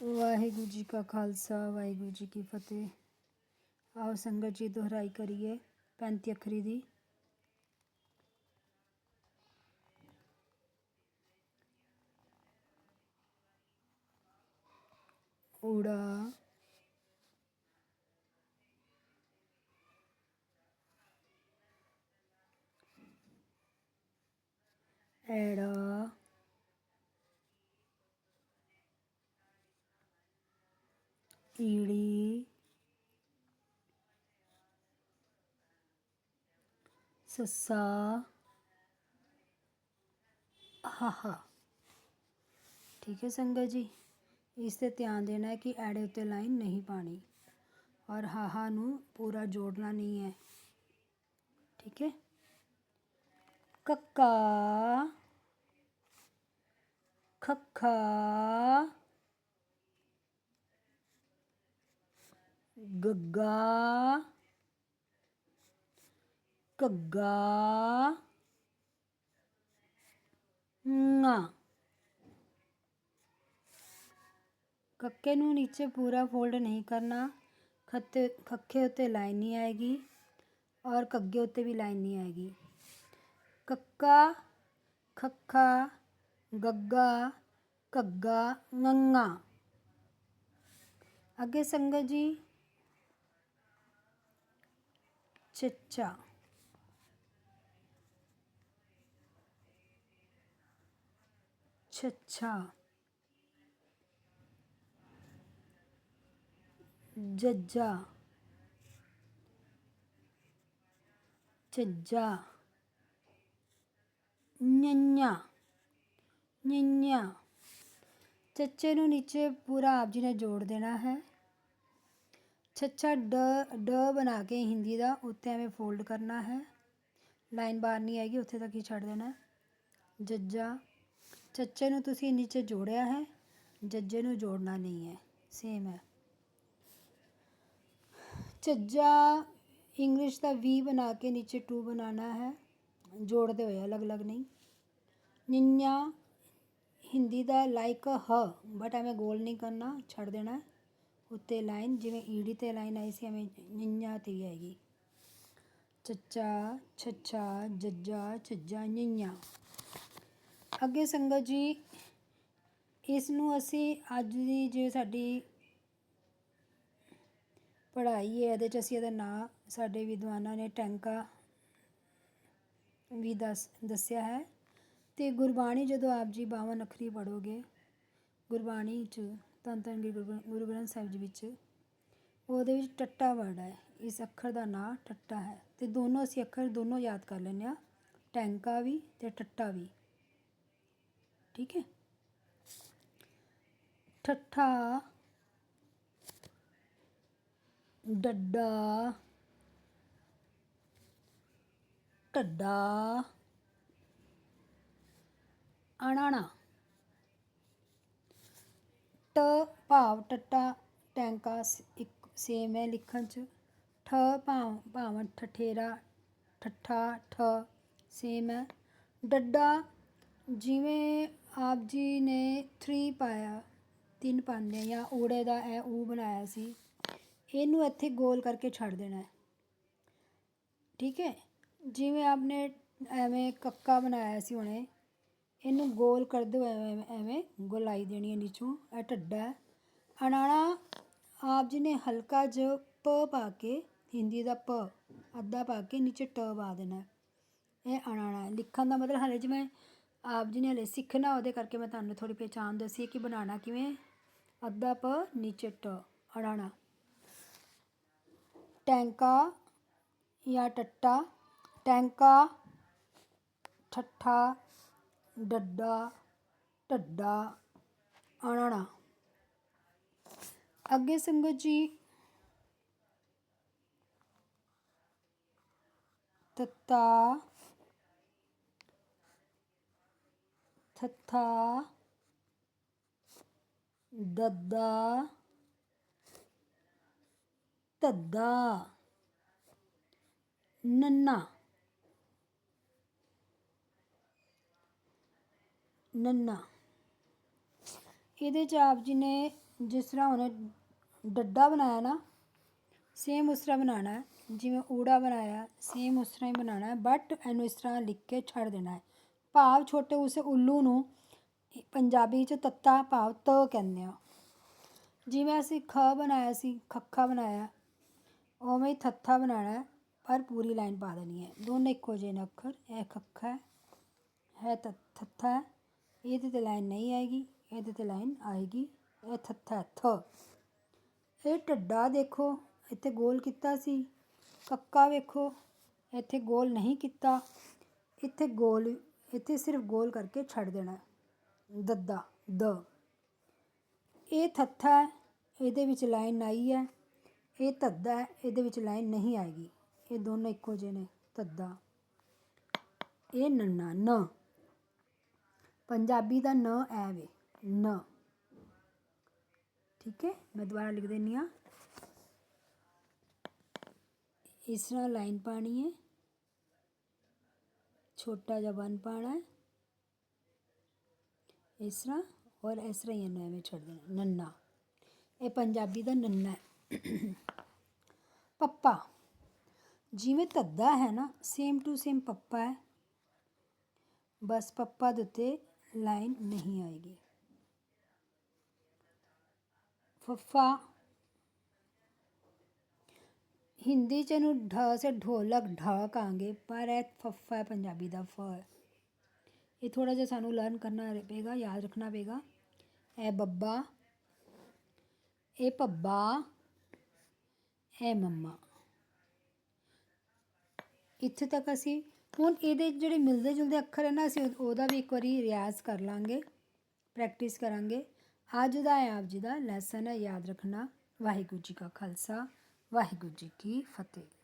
ਵਾਹਿਗੁਰੂ ਜੀ ਕਾ ਖਾਲਸਾ, ਵਾਹਿਗੁਰੂ ਜੀ ਕੀ ਫਤਿਹ। ਆਓ ਸੰਗਤ ਜੀ ਦੁਹਰਾਈ ਕਰੀਏ 35 ਅੱਖਰੀ ਦੀ। ਊੜਾ। ਐੜਾ। ਈੜੀ ਸੱਸਾ। ਹਾਹਾ ਠੀਕ ਹੈ ਸੰਗਤ ਜੀ, ਇਸ ਤੇ ਧਿਆਨ ਦੇਣਾ ਹੈ ਕਿ ਐੜੇ ਉੱਤੇ ਲਾਈਨ ਨਹੀਂ ਪਾਣੀ। ਔਰ ਹਾਹਾ ਨੂੰ ਪੂਰਾ ਜੋੜਨਾ ਨਹੀਂ ਹੈ। ਠੀਕ ਹੈ? ਕੱਕਾ। ਖੱਖਾ। ਗੱਗਾ, ਘੱਗਾ ঙਾ ਕੱਕੇ ਨੂੰ ਨੀਚੇ ਪੂਰਾ ਫੋਲਡ ਨਹੀਂ ਕਰਨਾ, ਖੱਤੇ, ਖੱਖੇ ਉੱਤੇ ਲਾਈਨ ਨਹੀਂ ਆਏਗੀ ਔਰ ਕੱਗੇ ਉੱਤੇ ਵੀ ਲਾਈਨ ਨਹੀਂ ਆਏਗੀ। ਕੱਕਾ, ਖੱਖਾ, ਗੱਗਾ, ਘੱਗਾ ঙੰਗਾ ਅੱਗੇ ਸੰਗਤ ਜੀ ਚੱਚਾ ਛੱਛਾ ਜੱਜਾ ਝੱਜਾ ਨਿੰਨਿਆ ਨਿੰਨਿਆ ਚੱਚੇ ਨੂੰ ਨੀਚੇ ਪੂਰਾ ਆਪ ਜੀ ਨੇ ਜੋੜ ਦੇਣਾ ਹੈ। ਛੱਛਾ ਡ ਡ ਬਣਾ ਕੇ ਹਿੰਦੀ ਦਾ ਉੱਤੇ ਐਵੇਂ ਫੋਲਡ ਕਰਨਾ ਹੈ। ਲਾਈਨ ਬਾਹਰ ਨਹੀਂ ਆਏਗੀ, ਉੱਥੇ ਤੱਕ ਹੀ ਛੱਡ ਦੇਣਾ ਜੱਜਾ ਚੱਚੇ ਨੂੰ ਤੁਸੀਂ ਨੀਚੇ ਜੋੜਿਆ ਹੈ, ਜੱਜੇ ਨੂੰ ਜੋੜਨਾ ਨਹੀਂ ਹੈ। ਸੇਮ ਹੈ। ਝੱਜਾ ਇੰਗਲਿਸ਼ ਦਾ ਵੀ ਬਣਾ ਕੇ ਨੀਚੇ ਟੂ ਬਣਾਉਣਾ ਹੈ। ਜੋੜਦੇ ਹੋਏ ਅਲੱਗ-ਅਲੱਗ ਨਹੀਂ। ਨਿੰਨਿਆ, ਹਿੰਦੀ ਦਾ ਲਾਈਕ ਹ ਬਟ ਐਵੇਂ ਗੋਲ ਨਹੀਂ ਕਰਨਾ, ਛੱਡ ਦੇਣਾ ਉੱਤੇ ਲਾਈਨ, ਜਿਵੇਂ ਈੜੀ ਤੇ ਲਾਈਨ ਆਈ ਸੀ, ਐਵੇਂ ਨਿੰਨਿਆ ਤੇ ਵੀ ਆਏਗੀ। ਚੱਚਾ, ਛੱਛਾ, ਜੱਜਾ, ਛੱਜਾ ਨਿੰਨਿਆ ਅੱਗੇ ਸੰਗਤ ਜੀ ਇਸ ਨੂੰ ਅਸੀਂ ਅੱਜ ਦੀ ਜੇ ਸਾਡੀ ਪੜ੍ਹਾਈ ਹੈ, ਇਹਦੇ 'ਚ ਅਸੀਂ ਇਹਦਾ ਨਾਂ, ਸਾਡੇ ਵਿਦਵਾਨਾਂ ਨੇ ਟੈਂਕਾ ਵੀ ਦੱਸ, ਦੱਸਿਆ ਹੈ। ਤੇ ਗੁਰਬਾਣੀ ਜਦੋਂ ਆਪ ਜੀ 52 ਅੱਖਰੀ ਪੜੋਗੇ ਗੁਰਬਾਣੀ 'ਚ ਧੰਨ ਧੰਨ ਗੁਰੂ ਗ੍ਰੰ- ਗੁਰੂ ਗ੍ਰੰਥ ਸਾਹਿਬ ਜੀ ਵਿੱਚ। ਉਹਦੇ ਵਿੱਚ ਟੱਟਾ ਵਰਡ ਹੈ। ਇਸ ਅੱਖਰ ਦਾ ਨਾਂ ਟੱਟਾ ਹੈ। ਤੇ ਦੋਨੋਂ ਅਸੀਂ ਅੱਖਰ ਦੋਨੋਂ ਯਾਦ ਕਰ ਲੈਂਦੇ ਹਾਂ। ਟੈਂਕਾ ਵੀ ਤੇ ਟੱਟਾ ਵੀ। ਠੀਕ ਹੈ? ਠੱਠਾ, ਡੱਡਾ, ਢੱਡਾ, ਅਣਾਣਾ। ਟ, ਭਾਵ ਟੱਟਾ, ਟੈਂਕਾ ਸ- ਇੱਕ ਸੇਮ ਹੈ ਲਿਖਣ ਚ। ਠ ਭਾਵ ਭਾਵ ਠਠੇਰਾ, ਠੱਠਾ, ਠ ਸੇਮ ਹੈ। ਡੱਡਾ, ਜਿਵੇਂ ਆਪ ਜੀ ਨੇ 3 ਪਾਇਆ, ਤਿੰਨ ਪਾਉਂਦੇ ਜਾਂ ਊੜੇ ਦਾ ਇਹ ਊ ਬਣਾਇਆ ਸੀ। ਇਹਨੂੰ ਇੱਥੇ ਗੋਲ ਕਰਕੇ ਛੱਡ ਦੇਣਾ ਠੀਕ ਹੈ? ਜਿਵੇਂ ਆਪਨੇ ਐਵੇਂ ਕੱਕਾ ਬਣਾਇਆ ਸੀ ਹੁਣੇ। ਇਹਨੂੰ ਗੋਲ ਕਰਦੇ ਹੋਏ ਐਵੇਂ ਐਵੇਂ ਗੋਲਾਈ ਦੇਣੀ ਹੈ ਨੀਚੋਂ, ਇਹ ਢੱਡਾ ਹੈ। ਅਣਾਣਾ ਆਪ ਜੀ ਨੇ ਹਲਕਾ ਜਿਹਾ ਪ ਪਾ ਕੇ, ਹਿੰਦੀ ਦਾ ਪ, ਅੱਧਾ ਪਾ ਕੇ ਨੀਚੇ ਟ ਪਾ ਦੇਣਾ ਇਹ ਅਣਾਣਾ ਹੈ। ਲਿਖਣ ਦਾ ਮਤਲਬ ਹਲੇ ਜਿਵੇਂ ਆਪ ਜੀ ਨੇ ਹਲੇ ਸਿੱਖਣਾ, ਉਹਦੇ ਕਰਕੇ ਮੈਂ ਤੁਹਾਨੂੰ ਥੋੜੀ ਪਹਿਚਾਣ ਦੱਸੀ ਕਿ ਬਣਾਉਣਾ ਕਿਵੇਂ ਅੱਧਾ ਪ, ਨੀਚੇ ਟ ਅਣਾਣਾ ਟੈਂਕਾ ਜਾਂ ਟੱਟਾ। ਟੈਂਕਾ, ਠੱਠਾ। ਡੱਡਾ ਢੱਡਾ ਅਣਾਣਾ ਅੱਗੇ ਸੰਗਤ ਜੀ ਤੱਤਾ ਥੱਥਾ ਦੱਦਾ ਧੱਦਾ ਨੰਨਾ। ਨੰਨਾ। ਇਹਦੇ ਚ ਆਪ ਜੀ ਨੇ ਜਿਸ ਤਰ੍ਹਾਂ ਉਹਨੇ ਡੱਡਾ ਬਣਾਇਆ ਨਾ ਸੇਮ ਉਸ ਤਰ੍ਹਾਂ ਬਣਾਉਣਾ ਹੈ, ਜਿਵੇਂ ਊੜਾ ਬਣਾਇਆ ਸੇਮ ਉਸ ਤਰ੍ਹਾਂ ਹੀ ਬਣਾਉਣਾ ਹੈ ਬਟ ਇਹਨੂੰ ਇਸ ਤਰ੍ਹਾਂ ਲਿਖ ਕੇ ਛੱਡ ਦੇਣਾ ਹੈ। ਭਾਵ ਛੋਟੇ ਉਸੇ ਉੱਲੂ ਨੂੰ ਪੰਜਾਬੀ ਚ ਤੱਤਾ ਭਾਵ ਤ ਕਹਿੰਦੇ ਆ। ਜਿਵੇਂ ਅਸੀਂ ਖ ਬਣਾਇਆ ਸੀ, ਖੱਖਾ ਬਣਾਇਆ, ਉਵੇਂ ਹੀ ਥੱਥਾ ਬਣਾਉਣਾ ਪਰ ਪੂਰੀ ਲਾਈਨ ਪਾ ਦੇਣੀ ਹੈ। ਦੋਨੇ ਇੱਕੋ ਜਿਹੇ ਨੇ ਅੱਖਰ, ਇਹ ਖੱਖਾ ਹੈ ਹੈ ਥੱਥਾ ਹੈ। ਇਹਦੇ ਤੇ ਲਾਈਨ ਨਹੀਂ ਆਏਗੀ, ਇਹਦੇ ਤੇ ਲਾਈਨ ਆਏਗੀ। ਇਹ ਥੱਥਾ ਥ। ਇਹ ਢੱਡਾ ਦੇਖੋ, ਇੱਥੇ ਗੋਲ ਕੀਤਾ ਸੀ। ਕੱਕਾ ਵੇਖੋ, ਇੱਥੇ ਗੋਲ ਨਹੀਂ ਕੀਤਾ। ਇੱਥੇ ਗੋਲ, ਇੱਥੇ ਸਿਰਫ ਗੋਲ ਕਰਕੇ ਛੱਡ ਦੇਣਾ। ਦੱਦਾ, ਦ। ਇਹ ਥੱਥਾ ਹੈ, ਇਹਦੇ ਵਿੱਚ ਲਾਈਨ ਆਈ ਹੈ। ਇਹ ਧੱਦਾ ਹੈ, ਇਹਦੇ ਵਿੱਚ ਲਾਈਨ ਨਹੀਂ ਆਏਗੀ। ਇਹ ਦੋਨੋਂ ਇੱਕੋ ਜਿਹੇ ਨੇ, ਧੱਦਾ। ਇਹ ਨੰਨਾ, ਨ। ਪੰਜਾਬੀ ਦਾ ਨ ਐ ਵੇ, ਨ। ਠੀਕ ਹੈ, ਮੈਂ ਦੁਬਾਰਾ ਲਿਖ ਦਿੰਨੀ ਆ ਇਸ ਤਰ੍ਹਾਂ ਲਾਈਨ ਪਾਣੀ ਹੈ। ਛੋਟਾ ਜਿਹਾ ਬਨ ਪਾਣਾ ਹੈ। ਇਸ ਤਰ੍ਹਾਂ, ਔਰ ਇਸ ਤਰ੍ਹਾਂ ਹੀ ਇਹਨੂੰ ਐਵੇਂ ਛੱਡ ਦੇਣਾ, ਨੰਨਾ। ਇਹ ਪੰਜਾਬੀ ਦਾ ਨੰਨਾ ਹੈ। ਪੱਪਾ। ਜਿਵੇਂ ਧੱਦਾ ਹੈ ਨਾ ਸੇਮ ਟੂ ਸੇਮ ਪੱਪਾ ਹੈ। ਬਸ ਪੱਪਾ ਦੇ ਉੱਤੇ ਲਾਈਨ ਨਹੀਂ ਆਏਗੀ। ਫੱਫਾ, ਹਿੰਦੀ ਚ ਇਹਨੂੰ ਢ ਸੇ ਢੋਲਕ ਢ ਕਹਾਂਗੇ, ਪਰ ਇਹ ਫੱਫਾ ਹੈ ਪੰਜਾਬੀ ਦਾ ਫ। ਹੈ ਇਹ ਥੋੜਾ ਜਿਹਾ ਸਾਨੂੰ ਲਰਨ ਕਰਨਾ ਪਏਗਾ, ਯਾਦ ਰੱਖਣਾ ਪਏਗਾ। ਇਹ ਬੱਬਾ, ਇਹ ਪੱਬਾ ਇਹ ਮੰਮਾ। ਇੱਥੇ ਤੱਕ ਅਸੀਂ ਹੁਣ ਇਹਦੇ ਜਿਹੜੇ ਮਿਲਦੇ ਜੁਲਦੇ ਅੱਖਰ ਹੈ ਨਾ, ਅਸੀਂ ਉਹਦਾ ਵੀ ਇੱਕ ਵਾਰੀ ਰਿਆਜ਼ ਕਰ ਲਾਂਗੇ ਪ੍ਰੈਕਟਿਸ ਕਰਾਂਗੇ। ਅੱਜ ਦਾ ਹੈ ਆਪ ਜੀ ਦਾ ਲੈਸਨ ਹੈ ਯਾਦ ਰੱਖਣਾ। ਵਾਹਿਗੁਰੂ ਜੀ ਕਾ ਖਾਲਸਾ, ਵਾਹਿਗੁਰੂ ਜੀ ਕੀ ਫਤਿਹ।